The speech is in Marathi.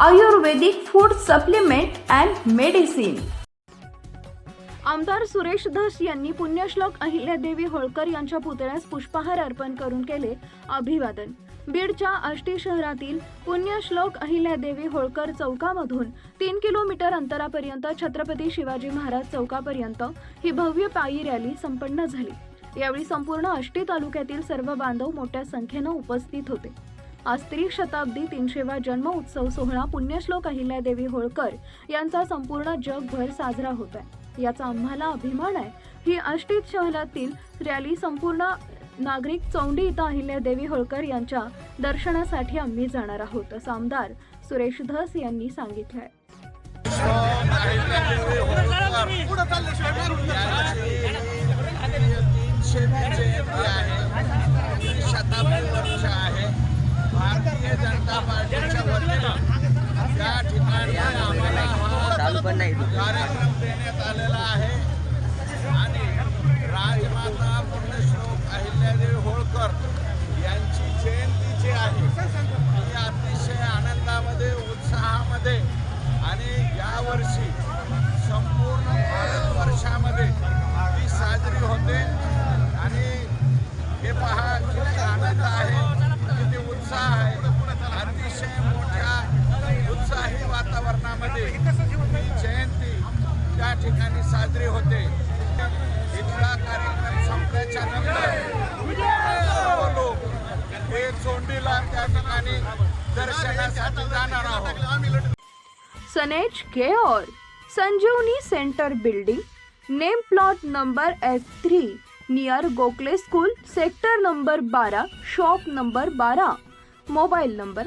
Ayurvedic food supplement and medicine. आमदार सुरेश धस यांनी पुण्यश्लोक अहिल्यादेवी होळकर यांच्या पुतळ्यास पुष्पहार अर्पण करून केले अभिवादन. बीडच्या आष्टी शहरातील पुण्यश्लोक अहिल्यादेवी होळकर चौकामधून तीन किलोमीटर अंतरापर्यंत छत्रपती शिवाजी महाराज चौकापर्यंत ही भव्य पायी रॅली संपन्न झाली. यावेळी संपूर्ण आष्टी तालुक्यातील सर्व बांधव मोठ्या संख्येनं उपस्थित होते. आज त्रिशताब्दी तीनशेवा जन्म उत्सव सोहळा पुण्यश्लोक अहिल्यादेवी होळकर यांचा संपूर्ण जगभर साजरा होत आहे याचा आम्हाला अभिमान आहे. ही आष्टीत शहरातील रॅली संपूर्ण नागरिक चौंडी इथं अहिल्यादेवी होळकर यांच्या दर्शनासाठी आम्ही जाणार आहोत असं आमदार सुरेश धस यांनी सांगितलं भारतीय जनता पार्टीच्या ठिकाणी आम्हाला हा कार्यक्रम देण्यात आलेला आहे आणि राजमाता पुण्यश्लोक अहिल्यादेवी होळकर यांची जयंती जी आहे ती अतिशय आनंदामध्ये उत्साहामध्ये आणि यावर्षी संपूर्ण भारतवर्षामध्ये ती साजरी होते आणि हे पहा किती आनंद आहे किती उत्साह आहे. अतिशय मोठ्या उत्साही वातावरणामध्ये ही जयंती त्या ठिकाणी साजरी होते. इथला कार्यक्रम संपल्याच्या नंतर लोक हे चोंडीला त्या ठिकाणी दर्शनासाठी जाणार आहोत. सनेज केओर Sanjeevani centre building name plot number F three near Gokhale school sector number बारा शॉप नंबर बारा मोबाईल नंबर